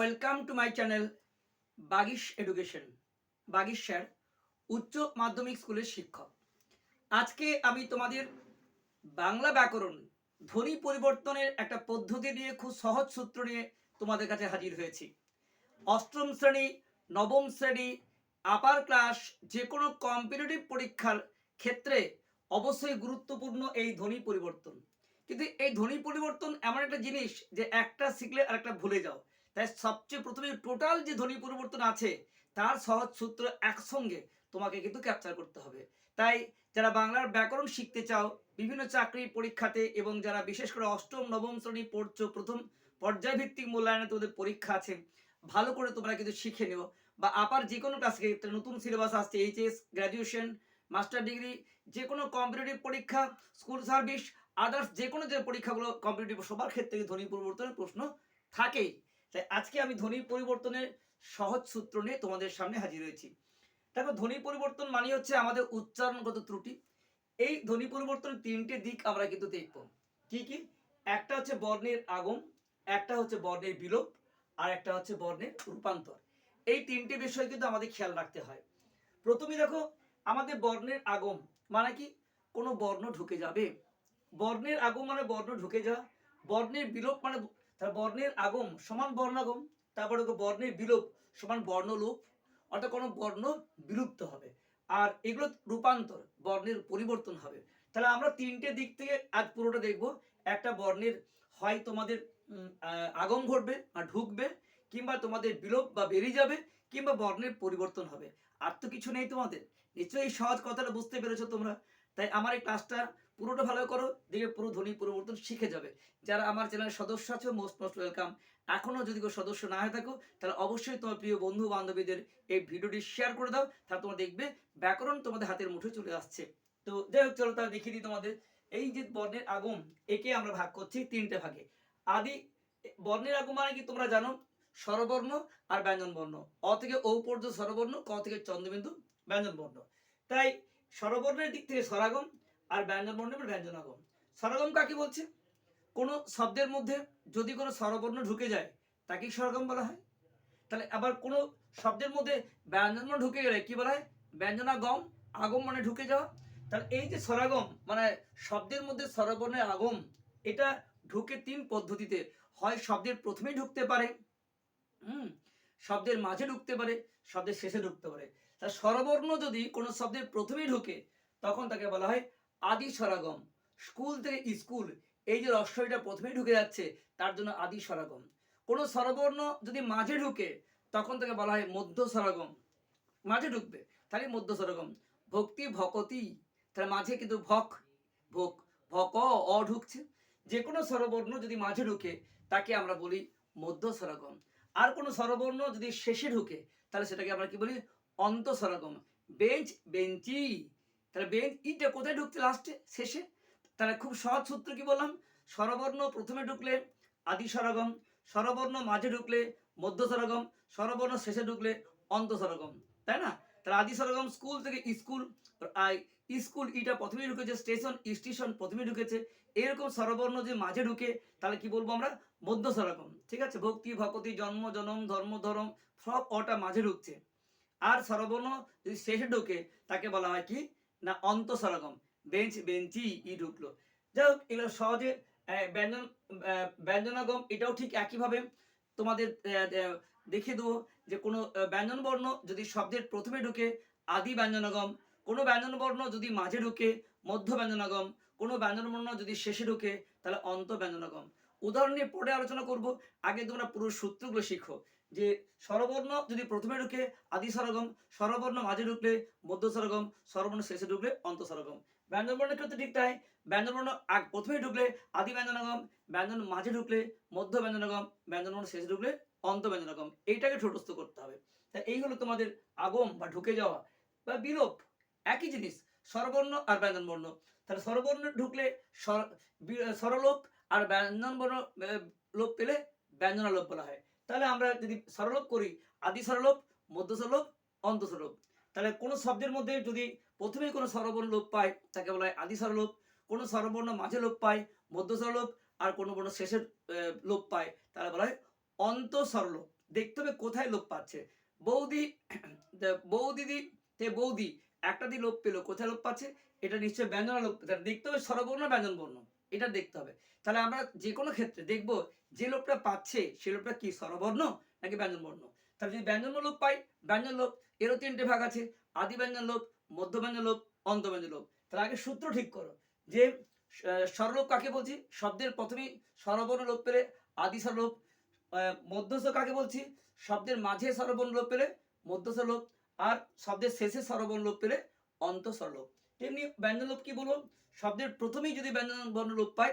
Welcome to my channel Bagish education. Bagish sir, উচ্চ মাধ্যমিক স্কুলের শিক্ষক। আজকে আমি তোমাদের বাংলা ব্যাকরণ, ধ্বনি পরিবর্তনের একটা পদ্ধতি নিয়ে খুব সহজ সূত্র নিয়ে তোমাদের কাছে হাজির হয়েছি। অষ্টম শ্রেণি, নবম শ্রেণি আপার ক্লাস যে কোনো কম্পিটিটিভ পরীক্ষার ক্ষেত্রে অবশ্যই গুরুত্বপূর্ণ এই ধ্বনি পরিবর্তন। কিন্তু এই ধ্বনি পরিবর্তন এমন একটা জিনিস যে একটা শিখলে আর একটা ভুলে যাও। তাই সবচেয়ে প্রথমে টোটাল যে ধ্বনি পরিবর্তন আছে, তার সহজ সূত্র একসঙ্গে তোমাকে কিন্তু ক্যাপচার করতে হবে। তাই যারা বাংলার ব্যাকরণ শিখতে চাও, বিভিন্ন চাকরি পরীক্ষাতে এবং যারা বিশেষ করে অষ্টম, নবম শ্রেণি পড়ছো, প্রথম পর্যায়ভিত্তিক মূল্যায়নে তোমাদের পরীক্ষা আছে, ভালো করে তোমরা কিন্তু শিখে নিও বা আপার যে কোনো ক্লাসকে নতুন সিলেবাস আসছে এইচএস গ্র্যাজুয়েশন মাস্টার ডিগ্রি যে কোনো কম্পিটিটিভ পরীক্ষা স্কুল সার্ভিস আদার্স যে কোনো যে পরীক্ষাগুলো কম্পিটিটিভ সবার ক্ষেত্রে ধ্বনি পরিবর্তনের প্রশ্ন থাকেই। তাই আজকে আমি ধ্বনি পরিবর্তনের সহজ সূত্র নিয়ে তোমাদের সামনে হাজির হয়েছি। দেখো, ধ্বনি পরিবর্তন মানে হচ্ছে আমাদের উচ্চারণগত ত্রুটি। এই ধ্বনি পরিবর্তনের তিনটে দিক আমরা কিন্তু দেখব। কি কি? একটা হচ্ছে বর্ণের আগম, একটা হচ্ছে বর্ণের বিলোপ, আর একটা হচ্ছে বর্ণের রূপান্তর। এই তিনটে বিষয় কিন্তু আমাদের খেয়াল রাখতে হয়। প্রথমে দেখো, আমাদের বর্ণের আগম মানে কি? কোনো বর্ণ ঢুকে যাবে। বর্ণের আগম মানে বর্ণ ঢুকে যাওয়া, বর্ণের বিলোপ মানে তার বর্ণের আগম সমান বর্ণাগম, তারপরে বর্ণের বিলোপ সমান বর্ণলোপ, অর্থাৎ কোনো বর্ণ বিলুপ্ত হবে। আর এগুলো রূপান্তর, বর্ণের পরিবর্তন হবে। তাহলে আমরা তিনটে দিক থেকে আজ পুরোটা দেখব। একটা বর্ণের হয় তোমাদের আগম ঘটবে আর ঢুকবে, কিংবা তোমাদের বিলোপ বা বেরিয়ে যাবে, কিংবা বর্ণের পরিবর্তন হবে। আর তো কিছু নেই তোমাদের। নিশ্চয়ই সহজ কথাটা বুঝতে পেরেছ তোমরা। তাই আমার এই ক্লাসটা পুরোটা ভালো করো, দেখবে পুরো ধ্বনি পরিবর্তন শিখে যাবে। যারা আমার চ্যানেলের সদস্য আছো মোস্ট মোস্ট ওয়েলকাম এখনও যদি কেউ সদস্য না হয়ে থাকো, তাহলে অবশ্যই তোমার প্রিয় বন্ধু বান্ধবীদের এই ভিডিওটি শেয়ার করে দাও। তাহলে তোমরা দেখবে ব্যাকরণ তোমাদের হাতের মুঠে চলে আসছে। তো যাই হোক, চলো তাহলে দেখিয়ে দিই তোমাদের। এই যে বর্ণের আগম একে আমরা ভাগ করছি তিনটে ভাগে। আদি, বর্ণের আগম মানে কি তোমরা জানো? স্বরবর্ণ আর ব্যঞ্জন বর্ণ অ থেকে ও পর্যন্ত স্বরবর্ণ, ক থেকে চন্দ্রবিন্দু ব্যঞ্জন বর্ণ তাই স্বরবর্ণের দিক থেকে স্বরাগম আর ব্যঞ্জন বর্ণের ব্যঞ্জনাগম। স্বরাগম কাকে বলছে? কোনো শব্দের মধ্যে যদি কোনো স্বরবর্ণ ঢুকে যায়, তাকেই স্বরগম বলা হয়। তাহলে আবার কোনো শব্দের মধ্যে ব্যঞ্জনবর্ণ ঢুকে গেলে কি বলা হয়? ব্যঞ্জনাগম, আগম মানে ঢুকে যাওয়া। তাহলে এই যে স্বরাগম মানে শব্দের মধ্যে স্বরবর্ণের আগম, এটা ঢুকে তিন পদ্ধতিতে হয়। শব্দের প্রথমেই ঢুকতে পারে, হুম, শব্দের মাঝে ঢুকতে পারে, শব্দের শেষে ঢুকতে পারে। তা স্বরবর্ণ যদি কোনো শব্দের প্রথমেই ঢুকে, তখন তাকে বলা হয় আদি স্বরাগম স্কুল থেকে স্কুল, এই যে রস্বইটা প্রথমেই ঢুকে যাচ্ছে, তার জন্য আদি স্বরাগম কোনো স্বরবর্ণ যদি মাঝে ঢুকে, তখন তাকে বলা হয় মধ্য স্বরাগম মাঝে ঢুকবে, তাহলে মধ্য স্বরাগম ভক্তি ভকতি তাহলে মাঝে কিন্তু ভক, ভোক, ভক, অ ঢুকছে। যে কোনো স্বরবর্ণ যদি মাঝে ঢুকে, তাকে আমরা বলি মধ্য স্বরাগম আর কোনো স্বরবর্ণ যদি শেষে ঢুকে, তাহলে সেটাকে আমরা কি বলি? অন্ত স্বরাগম বেঞ্চ, বেঞ্চি। তাহলে বেঞ্চ ইটা কোথায় ঢুকছে লাস্টে শেষে? তাহলে খুব সহজ সূত্র কি বললাম? স্বরবর্ণ প্রথমে ঢুকলে আদি স্বরাগম, স্বরবর্ণ মাঝে ঢুকলে মধ্য স্বরাগম, স্বরবর্ণ শেষে ঢুকলে অন্ত স্বরাগম, তাই না? তাহলে আদি স্বরাগম স্কুল থেকে স্কুল আই স্কুল ইটা প্রথমে ঢুকেছে স্টেশন স্টেশন প্রথমে ঢুকেছে। এরকম স্বরবর্ণ যে মাঝে ঢুকে, তাহলে কি বলব আমরা? মধ্য স্বরাগম, ঠিক আছে? ভক্তি, ভকতি, জন্ম, জনম, ধর্ম, ধরম, সব অটা মাঝে ঢুকছে। আর স্বরবর্ণ যদি শেষে ঢুকে, তাকে বলা হয় কি? না অন্ত স্বরাগম বেঞ্চ বেঞ্চি ই ঢুকলো। যাই হোক এগুলো সহজে ব্যঞ্জন ব্যঞ্জনাগম এটাও ঠিক একইভাবে তোমাদের দেখিয়ে দেবো যে কোনো আহ, ব্যঞ্জন বর্ণ যদি শব্দের প্রথমে ঢুকে আদি ব্যঞ্জনাগম কোনো ব্যঞ্জন বর্ণ যদি মাঝে ঢুকে মধ্য ব্যঞ্জনাগম কোনো ব্যঞ্জন বর্ণ যদি শেষে ঢুকে তাহলে অন্ত ব্যঞ্জনাগম। উদাহরণ নিয়ে পরে আলোচনা করব আগে তোমরা পুরো সূত্রগুলো শিখো। যে স্বরবর্ণ যদি প্রথমে ঢুকে আদি স্বরগম, স্বরবর্ণ মাঝে ঢুকলে মধ্য স্বরগম, স্বরবর্ণ শেষে ঢুকলে অন্ত সরগম ব্যঞ্জনবর্ণের ক্ষেত্রে ঠিক তাই ব্যঞ্জন বর্ণ আগ প্রথমে ঢুকলে আদি ব্যঞ্জনাগম, ব্যঞ্জন মাঝে ঢুকলে মধ্য ব্যঞ্জনগম, ব্যঞ্জনবর্ণ শেষে ঢুকলে অন্ত ব্যঞ্জনাগম। এইটাকে ঠোঁটস্থ করতে হবে। তা এই হলো তোমাদের আগম বা ঢুকে যাওয়া বা বিলোপ। একই জিনিস, স্বরবর্ণ আর ব্যঞ্জনবর্ণ। তাহলে স্বরবর্ণ ঢুকলে স্বর- স্বরলোপ আর ব্যঞ্জনবর্ণ লোপ পেলে ব্যঞ্জনালোপ বলা হয়। তাহলে আমরা যদি সরলোপ করি, আদি সরলোপ মধ্য সরলোপ অন্ত সরলোপ তাহলে কোনো শব্দের মধ্যে যদি প্রথমে কোনো স্বরবর্ণ লোপ পায়, তাকে বলা হয় আদি স্বরলোপ। কোনো স্বরবর্ণ মাঝে লোপ পায়, মধ্য স্বরলোপ, আর কোনো বর্ণ শেষের লোপ পায়, তাহলে বলা হয় অন্ত স্বরলোপ। দেখতে হবে কোথায় লোপ পাচ্ছে। বৌদি বৌদিদি তে বৌদি, একটা দিয়ে লোপ পেল, কোথায় লোপ পাচ্ছে? এটা নিশ্চয়ই ব্যঞ্জন লোপ দেখতে হবে স্বরবর্ণ ব্যঞ্জন বর্ণ এটা দেখতে হবে। তাহলে আমরা যে কোনো ক্ষেত্রে দেখব যে লোপটা পাচ্ছে সে লোকটা কি স্বরবর্ণ নাকি ব্যঞ্জন বর্ণ তাহলে যদি ব্যঞ্জন লোপ পাই ব্যঞ্জন লোপ এরও তিনটে ভাগ আছে আদি ব্যঞ্জন লোপ মধ্য ব্যঞ্জন লোপ অন্ত ব্যঞ্জন লোপ তাহলে আগে সূত্র ঠিক করো। যে আহ, স্বরলোপ কাকে বলছি? শব্দের প্রথমেই স্বরবর্ণ লোপ পেলে আদি স্বরলোপ আহ, মধ্যস্থ কাকে বলছি? শব্দের মাঝে স্বরবর্ণ লোপ পেলে মধ্যস্থ লোপ আর শব্দের শেষে স্বরবর্ণ লোপ পেলে অন্ত স্বরলোপ তেমনি ব্যঞ্জন লোপ কি বলব? শব্দের প্রথমেই যদি ব্যঞ্জন বর্ণ লোপ পাই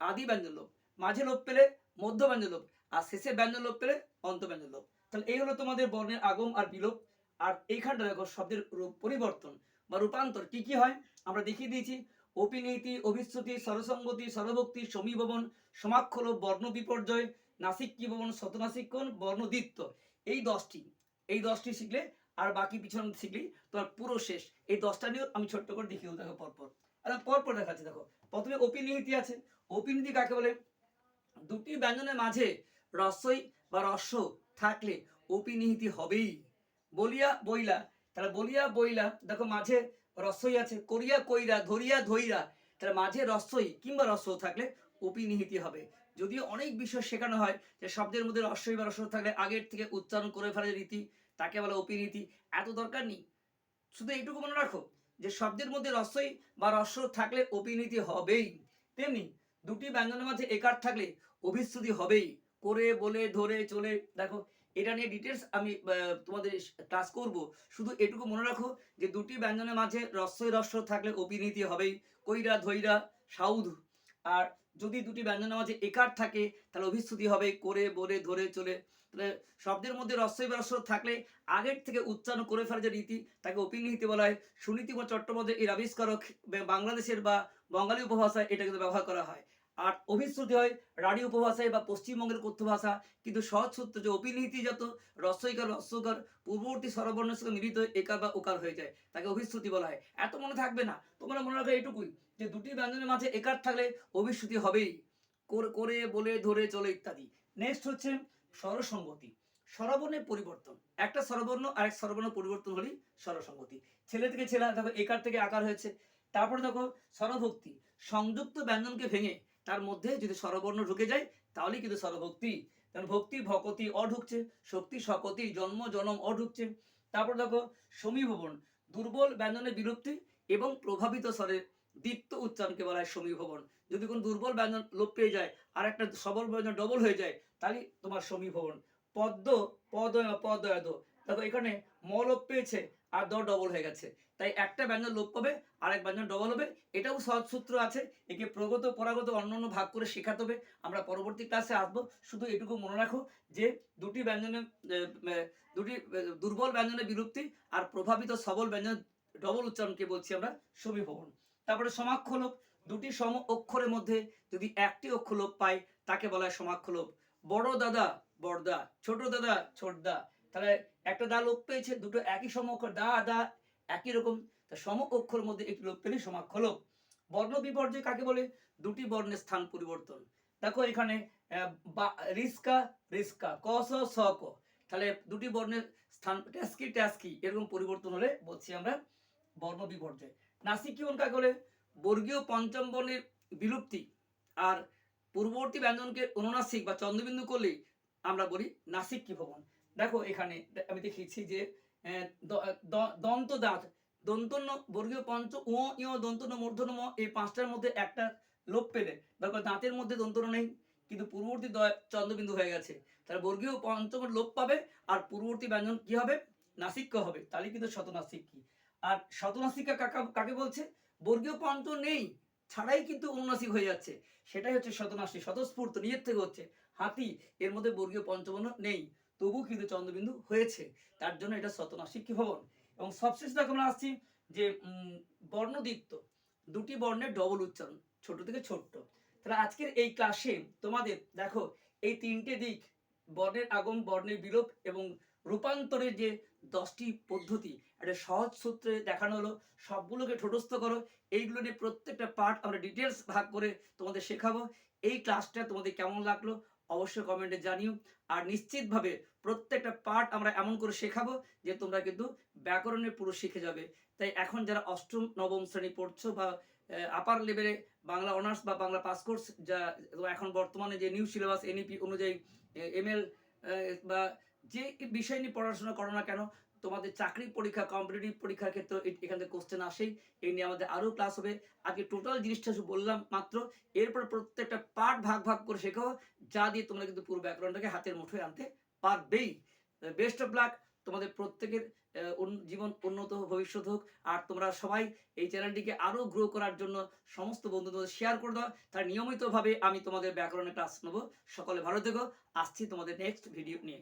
আদি ব্যঞ্জন লোপ মাঝে লোপ পেলে মধ্য ব্যঞ্জন লোপ আর শেষে ব্যঞ্জন লোপ পেলে অন্ত ব্যঞ্জন লোপ। তাহলে এই হলো তোমাদের বর্ণের আগম আর বিলোপ। আর এইখানটা দেখো, শব্দের রূপ পরিবর্তন বা রূপান্তর কি কি হয়? আমরা দেখিয়ে দিয়েছি, অপিনীতি, অভিশ্রুতি, স্বরসঙ্গতি, স্বরভক্তি, সমীভবন সমাক্ষর বর্ণ বিপর্যয় নাসিক কি ভবন শতনাসিকন বর্ণদিত্য এই দশটি এই দশটি শিখলে আর বাকি পিছনে শিখলেই তোমার পুরো শেষ। এই দশটা নিয়েও আমি ছোট্ট করে দেখিয়ে দেখো পরপর। আর পরপর দেখাচ্ছি, দেখো। প্রথমে অপিনিহিতি আছে। অপিনীতি কাকে বলে? দুটি ব্যঞ্জনের মাঝে রসই বা রস্য থাকলে অপিনিহিতি হবেই। বলিয়া বইলা, তাহলে বলিয়া বইলা, দেখো মাঝে রসই আছে, করিয়া কইরা, ধরিয়া ধইরা, তাহলে মাঝে রসই কিংবা রস থাকলে অপিনিহিতি হবে। যদিও অনেক বিষয় শেখানো হয় যে শব্দের মধ্যে রস্যই বা রস্য থাকলে আগের থেকে উচ্চারণ করে ফেলে রীতি, তাকে বলে অপিনীতি এত দরকার নেই। শুধু এইটুকু মনে রাখো যে শব্দের মধ্যে রসই বা রস থাকলে অপিনীতি হবেই, তেমনি দুটি ব্যঞ্জনের মাঝে একার থাকলে অভিশ্রুতি হবেই। করে, বলে, ধরে, চলে। দেখো, এটা নিয়ে ডিটেলস আমি তোমাদের ক্লাস করব। শুধু এটুকু মনে রাখো যে দুটি ব্যঞ্জনের মাঝে রস্যই রস্য থাকলে অপিনীতি হবেই। কইরা, ধইরা, সাউধ। আর যদি দুটি ব্যঞ্জনের মাঝে একার থাকে, তাহলে অভিশ্রুতি হবে করে, বলে, ধরে, চলে। তাহলে শব্দের মধ্যে রস্যই রস্য থাকলে আগের থেকে উচ্চারণ করে ফেলা যে রীতি, তাকে অপিনীতি বলা হয়। সুনীতি বা চট্টোপাধ্যায় এর আবিষ্কারক বাংলাদেশের বা বঙ্গালী উপভাষায় এটা কিন্তু ব্যবহার করা হয়। আর অভিশ্রুতি হয় রাঢ়ী উপভাষায় বা পশ্চিমবঙ্গের কথ্য ভাষা। কিন্তু সহজ সূত্র যে অপিনীতি যত রস্যইকার, রস্যকার, পূর্ববর্তী স্বরবর্ণের সঙ্গে মিলিত একার বা ওকার হয়ে যায়। তাকে অভিশ্রুতি বলা হয়। এত মনে থাকবে না। তোমরা মনে রাখো এটুকুই যে দুটি ব্যঞ্জনের মাঝে একার থাকলে অভিশ্রুতি হবেই। করে করে, বলে, ধরে, চলে ইত্যাদি। নেক্সট হচ্ছে স্বরসঙ্গতি। স্বরবর্ণের পরিবর্তন। একটা স্বরবর্ণ আর এক স্বরবর্ণ পরিবর্তন হলেই স্বরসঙ্গতি। ছেলে থেকে ছেলে, দেখো, একার থেকে আকার হয়েছে। তারপরে দেখো স্বরভক্তি। সংযুক্ত ব্যঞ্জনকে ভেঙে তার মধ্যে যদি স্বরবর্ণ ঢুকে যায়, তাহলেই কিন্তু স্বরভক্তি। কারণ ভক্তি ভকতি অ ঢুকছে শক্তি শকতি জন্ম জনম অ ঢুকছে তারপর দেখো, সমীভবন, দুর্বল ব্যঞ্জনের বিলুপ্তি এবং প্রভাবিত স্বরের দ্বিত্ব উচ্চারণকে বলা হয় সমীভবন। যদি কোনো দুর্বল ব্যঞ্জন লোপ পেয়ে যায় আর একটা সবল ব্যঞ্জন ডবল হয়ে যায়, তাহলে তোমার সমীভবন। পদ্ম পদ পদয় দ দেখো এখানে ম লোপ পেয়েছে আর দ ডবল হয়ে গেছে। তাই একটা ব্যঞ্জন লোপ পাবে আর এক ব্যঞ্জন ডবল হবে। এটাও সহজ সূত্র আছে। একে প্রগত পরাগত অন্য অন্য ভাগ করে শেখাতে হবে। আমরা পরবর্তী ক্লাসে আসব। শুধু এটুকু মনে রাখো যে দুটি আহ, দুটি দুর্বল ব্যঞ্জনের বিলুপ্তি আর প্রভাবিত সবল ব্যঞ্জন ডবল উচ্চারণকে বলছি আমরা সমীভবন তারপরে সমাক্ষ সমাক্ষলোপ দুটি সম অক্ষরের মধ্যে যদি একটি অক্ষর লোপ পায় তাকে বলা হয় সমাক্ষ সমাক্ষলোপ বড় দাদা বড়দা ছোট দাদা ছোটদা তাহলে একটা দা লোপ পেয়েছে, দুটো একই সম দা দা, একই রকম। তা সম অক্ষরের মধ্যে একটি লোপ পেলে সমাক্ষলোপ বর্ণ বিপর্যয় কাকে বলে? দুটি বর্ণের স্থান পরিবর্তন। দেখো এখানে রিস্কা রিস্কা, ক, স ক। তাহলে দুটি বর্ণের স্থান, ট্যাস্কি ট্যাস্কি, এরকম পরিবর্তন হলে বলছি আমরা বর্ণ বিপর্যয়। নাসিকিয়ন কাকে বলে? বর্গীয় পঞ্চম বর্ণের বিলুপ্তি আর পূর্ববর্তী ব্যঞ্জনকে অনুনাসিক বা চন্দ্রবিন্দু করলে আমরা বলি নাসিক কি ভবন দেখো এখানে আমি দেখিয়েছি যে দন্ত দাঁত দন্তন্য বর্গীয় পঞ্চ ও ইয় দন্তন্য, মূর্ধন্য এই পাঁচটার মধ্যে একটা লোপ পেলে, দেখো দাঁতের মধ্যে দন্তন্য নেই, কিন্তু পূর্ববর্তী চন্দ্রবিন্দু হয়ে গেছে। তাহলে বর্গীয় পঞ্চম লোপ পাবে, আর পূর্ববর্তী ব্যঞ্জন কি হবে? নাসিক্য হবে, তাহলে কিন্তু শতনাসিক কি আর শতনাসিকা কাকা, কাকে বলছে? বর্গীয় পঞ্চ নেই, ছাড়াই কিন্তু অনুনাসিক হয়ে যাচ্ছে। সেটাই হচ্ছে শতনাসিক স্বতঃস্ফূর্ত নিজের থেকে হচ্ছে। হাতি, এর মধ্যে বর্গীয় পঞ্চবর্ণ নেই। তবু কিন্তু চন্দ্রবিন্দু হয়েছে। তার জন্য এটা শতনাসিক কি ভবন এবং সবশেষ দেখো আমরা আসছি যে বর্ণদীপ্ত। দুটি বর্ণের ডবল উচ্চারণ, ছোট থেকে ছোট্ট। তাহলে আজকের এই ক্লাসে তোমাদের দেখো, এই তিনটে দিক, বর্ণের আগম, বর্ণের বিলোপ এবং রূপান্তরের যে দশটি পদ্ধতি, একটা সহজ সূত্রে দেখানো হলো, সবগুলোকে ঠোঁটস্থ করো। এইগুলো নিয়ে প্রত্যেকটা পার্ট আমরা ডিটেলস ভাগ করে তোমাদের শেখাবো। এই ক্লাসটা তোমাদের কেমন লাগল? অবশ্যই কমেন্টে জানিও। আর নিশ্চিতভাবে প্রত্যেকটা পার্ট আমরা এমন করে শেখাবো যে তোমরা কিন্তু ব্যাকরণের পুরো শিখে যাবে। তাই এখন যারা অষ্টম, নবম শ্রেণি পড়ছো বা আপার লেভেলে বাংলা অনার্স বা বাংলা পাস কোর্স যা এখন বর্তমানে যে নিউ সিলেবাস এনইপি অনুযায়ী এম এল বা যে বিষয় নিয়ে পড়াশোনা করো না কেন তোমাদের চাকরি পরীক্ষা কম্পিটিটিভ পরীক্ষার ক্ষেত্রে এখান থেকে কোশ্চেন আসেই। এই নিয়ে আমাদের আরও ক্লাস হবে। আজকে টোটাল জিনিসটা বললাম মাত্র, এরপর প্রত্যেকটা পার্ট ভাগ ভাগ করে শেখো যা দিয়ে তোমরা কিন্তু পুরো ব্যাকরণটাকে হাতের মুঠোয় আনতে পারবেই। বেস্ট অফ লাক তোমাদের প্রত্যেকের জীবন উন্নত ভবিষ্যৎ হোক, আর তোমরা সবাই এই চ্যানেলটিকে আরও গ্রো করার জন্য সমস্ত বন্ধুদের শেয়ার করে দাও। তার নিয়মিতভাবে আমি তোমাদের ব্যাকরণের ক্লাস নেব। সকলে ভালো থেকো। আসছি তোমাদের নেক্সট ভিডিও নিয়ে।